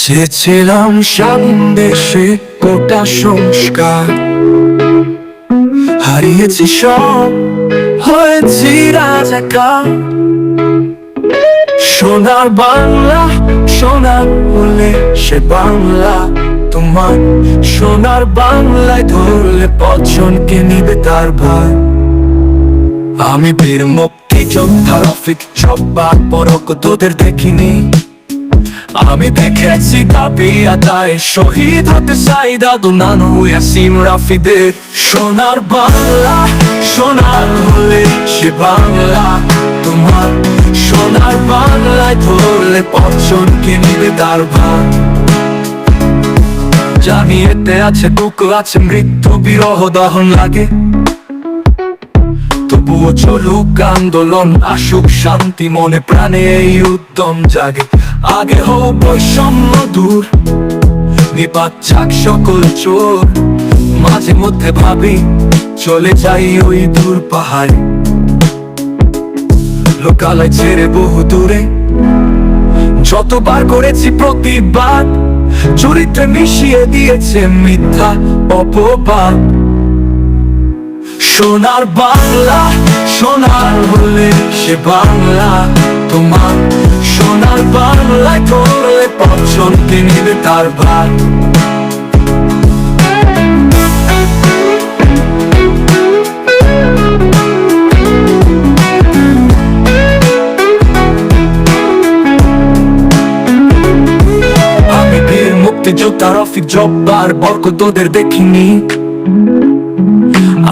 চেয়েছিলাম সন্দেশে গোটা সংস্কার। হারিয়েছি সব, হয়েছি রাজাকার। সোনার বাংলা, সোনার বলে সে বাংলা তোমার। সোনার বাংলায় ধরলে পছনকে নিবে তার ভাই আমি বীর মুক্তি যোদ্ধা রফিক, সব্বার পরক তোদের দেখিনি। আমি দেখেছি দাবি আদায় শহীদ হতে চাই দাদু নানু ইয়াসিম রাফিদের সোনার বাংলা, সোনার হলে সে বাংলা। তোমার সোনার বাংলায় ধরলে পছনকে নিবে তার ভাগ জানি এতে আছে দুঃখ আছে মৃত্যু, বিরহ দহন লাগে। তবুও চলুক আন্দোলন, আসুক শান্তি, মনে প্রাণে এই উদ্যম জাগে। আগে হোক বৈষম্য দূর, নিপাত যাক সকল চোর। মাঝে মধ্যে ভাবি, চলে যাই ওই দূর পাহাড়ে। লোকালয় ছেড়ে বহু দূরে। যতবার করেছি প্রতিবাদ, চরিত্রে মিশিয়ে দিয়েছে মিথ্যা অপবাদ। সোনার বাংলা, সোনার হলে সে বাংলা, তোমার সোনার বাংলায় ধরলে পছন্দে নিবে তার আমি মুক্তিযোদ্ধা রফিক জব্বার বরক তোদের দেখিনি।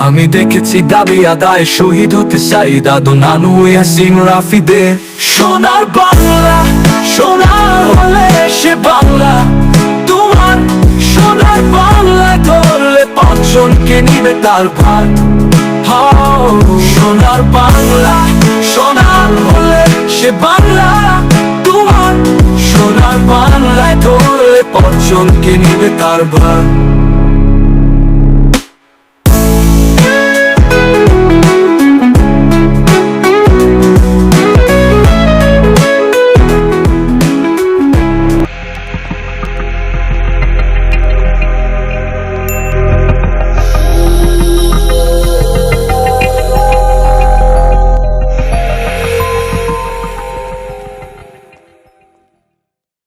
আমি দেখেছি দাবি আদায়, শহীদ হতে চাই দাদু নানু ইয়াসিন রাফিদের। সোনার বাংলা। পাঁচজনকে নিবে তার ভার। সোনার বাংলা, সোনার হলে সে বাংলা তোমার। সোনার বাংলায় ধরলে পাঁচজনকে নিবে তার ভাগ